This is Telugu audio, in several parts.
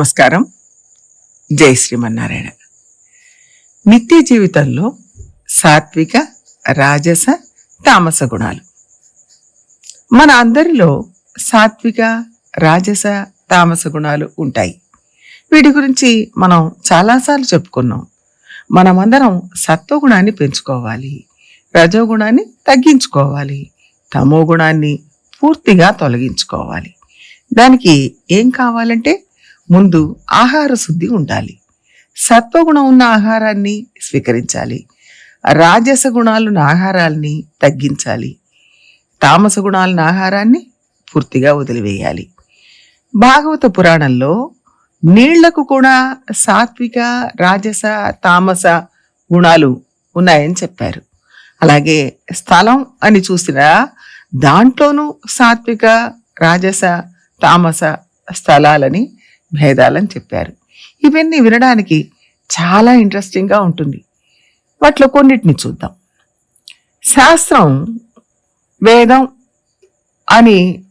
నమస్కారం. జై శ్రీమన్నారాయణ. నిత్య జీవితంలో సాత్విక రాజస తామస గుణాలు. మన అందరిలో సాత్విక రాజస తామస గుణాలు ఉంటాయి. వీటి గురించి మనం చాలాసార్లు చెప్పుకున్నాం. మనమందరం సత్వగుణాన్ని పెంచుకోవాలి. రజోగుణాన్ని తగ్గించుకోవాలి. తమో గుణాన్ని పూర్తిగా తొలగించుకోవాలి. దానికి ఏం కావాలంటే ముందు ఆహార శుద్ధి ఉండాలి. సత్వగుణం ఉన్న ఆహారాన్ని స్వీకరించాలి. రాజస గుణాలున్న ఆహారాల్ని తగ్గించాలి. తామస గుణాలున్న ఆహారాన్ని పూర్తిగా వదిలివేయాలి. భాగవత పురాణంలో నీళ్ళకు కూడా సాత్విక రాజస తామస గుణాలు ఉన్నాయని చెప్పారు. అలాగే స్థలం అని చూసినా దాంట్లోనూ సాత్విక రాజస తామస స్థలాలని భేదాలని చెప్పారు. ఇవన్నీ వినడానికి చాలా ఇంట్రెస్టింగ్గా ఉంటుంది. వాటిలో కొన్నిటిని చూద్దాం. శాస్త్రం వేదం అని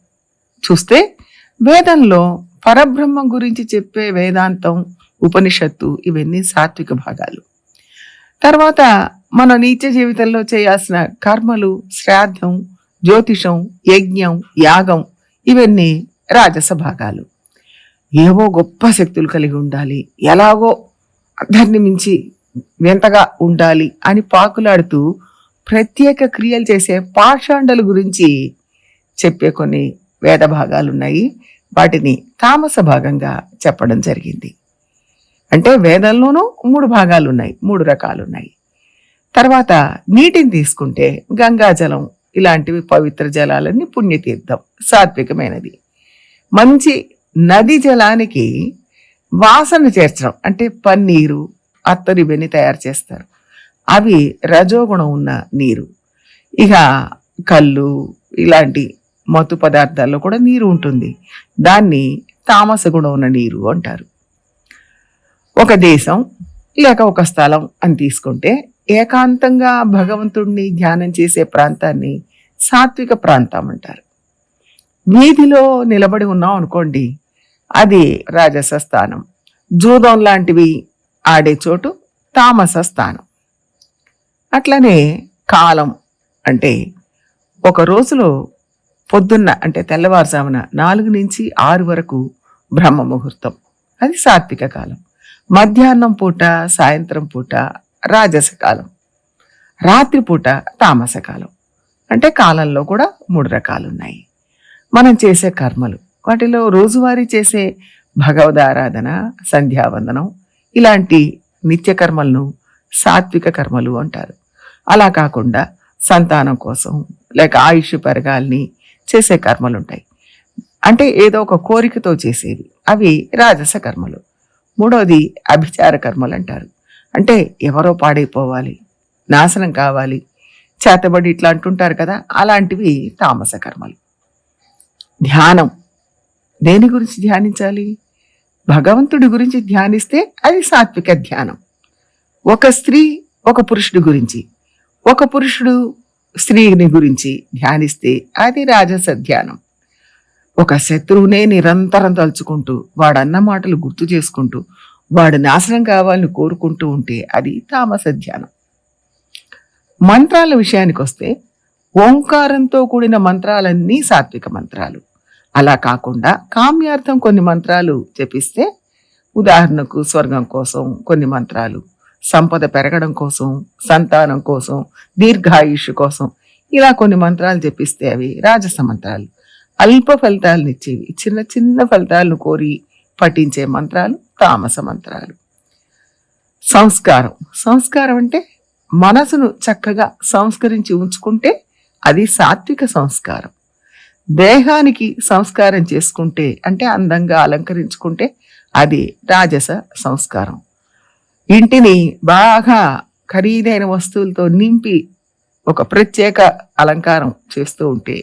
చూస్తే వేదంలో పరబ్రహ్మం గురించి చెప్పే వేదాంతం ఉపనిషత్తు ఇవన్నీ సాత్విక భాగాలు. తర్వాత మన నిత్య జీవితంలో చేయాల్సిన కర్మలు శ్రాద్ధం జ్యోతిషం యజ్ఞం యాగం ఇవన్నీ రాజస భాగాలు. ఏవో గొప్ప శక్తులు కలిగి ఉండాలి. ఎలాగో అందరిని మించి వింతగా ఉండాలి అని పాకులాడుతూ ప్రత్యేక క్రియలు చేసే పాషాండల గురించి చెప్పే కొన్ని వేద భాగాలు ఉన్నాయి వాటిని తామస భాగంగా చెప్పడం జరిగింది. అంటే వేదంలోనూ మూడు భాగాలు ఉన్నాయి మూడు రకాలు ఉన్నాయి తర్వాత నీటిని తీసుకుంటే గంగాజలం ఇలాంటివి పవిత్ర జలాలన్నీ పుణ్యతీర్థం సాత్వికమైనది. మంచి నది జలానికి వాసన చేర్చడం అంటే పన్నీరు అత్తరు ఇవన్నీ తయారు చేస్తారు. అవి రజోగుణం ఉన్న నీరు. ఇక కళ్ళు ఇలాంటి మత్తు పదార్థాల్లో కూడా నీరు ఉంటుంది. దాన్ని తామస గుణం ఉన్న నీరు అంటారు. ఒక దేశం లేక ఒక స్థలం అని తీసుకుంటే ఏకాంతంగా భగవంతుణ్ణి ధ్యానం చేసే ప్రాంతాన్ని సాత్విక ప్రాంతం అంటారు. వీధిలో నిలబడి ఉన్నాం అనుకోండి అది రాజస స్థానం జూదం లాంటివి ఆడే చోటు తామస స్థానం అట్లనే కాలం అంటే ఒక రోజులో పొద్దున్న అంటే తెల్లవారుజామున నాలుగు నుంచి ఆరు వరకు బ్రహ్మ ముహూర్తం. అది సాత్విక కాలం. మధ్యాహ్నం పూట సాయంత్రం పూట రాజస కాలం. రాత్రిపూట తామస కాలం. అంటే కాలంలో కూడా మూడు రకాలు ఉన్నాయి మనం చేసే కర్మలు. వాటిలో రోజువారీ చేసే భగవద్ ఆరాధన సంధ్యావందనం ఇలాంటి నిత్యకర్మలను సాత్విక కర్మలు అంటారు. అలా కాకుండా సంతానం కోసం లేక ఆయుష్ పెరగాలని చేసే కర్మలు ఉంటాయి అంటే ఏదో ఒక కోరికతో చేసేవి. అవి రాజస కర్మలు. మూడవది అభిచార కర్మలు అంటారు అంటే ఎవరో పాడైపోవాలి నాశనం కావాలి చేతబడి ఇట్లా అంటుంటారు కదా అలాంటివి తామస కర్మలు. ధ్యానం. దేని గురించి ధ్యానించాలి? భగవంతుడి గురించి ధ్యానిస్తే అది సాత్విక ధ్యానం. ఒక స్త్రీ ఒక పురుషుడి గురించి ఒక పురుషుడు స్త్రీని గురించి ధ్యానిస్తే అది రాజస ధ్యానం. ఒక శత్రువునే నిరంతరం తలుచుకుంటూ వాడన్న మాటలు గుర్తు చేసుకుంటూ వాడు నాశనం కావాలని కోరుకుంటూ ఉంటే అది తామస ధ్యానం. మంత్రాల విషయానికి వస్తే ఓంకారంతో కూడిన మంత్రాలన్నీ సాత్విక మంత్రాలు. అలా కాకుండా కామ్యార్థం కొన్ని మంత్రాలు జపిస్తే ఉదాహరణకు స్వర్గం కోసం కొన్ని మంత్రాలు సంపద పెరగడం కోసం సంతానం కోసం దీర్ఘాయుష్ కోసం ఇలా కొన్ని మంత్రాలు జపిస్తే అవి రాజస మంత్రాలు. అల్ప ఫలితాలను ఇచ్చేవి చిన్న చిన్న ఫలితాలను కోరి పఠించే మంత్రాలు తామస మంత్రాలు. సంస్కారం. సంస్కారం అంటే మనసును చక్కగా సంస్కరించి ఉంచుకుంటే అది సాత్విక సంస్కారం. దేహానికి సంస్కారం చేసుకుంటే అంటే అందంగా అలంకరించుకుంటే అది రాజస సంస్కారం. ఇంటిని బాగా ఖరీదైన వస్తువులతో నింపి ఒక ప్రత్యేక అలంకారం చేస్తూ ఉంటే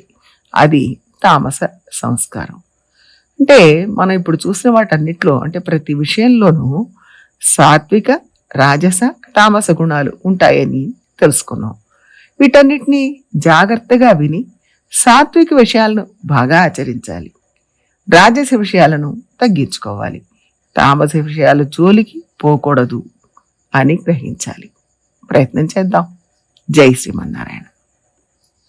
అది తామస సంస్కారం. అంటే మనం ఇప్పుడు చూసిన వాటన్నిటిలో అంటే ప్రతి విషయంలోనూ సాత్విక రాజస తామస గుణాలు ఉంటాయని తెలుసుకున్నాం. వీటన్నిటినీ జాగ్రత్తగా విని సాత్విక విషయాలను బాగా ఆచరించాలి. రాజస విషయాలను తగ్గించుకోవాలి. తామస విషయాలు జోలికి పోకూడదు అని గ్రహించాలి. ప్రయత్నం చేద్దాం. జై శ్రీమన్నారాయణ.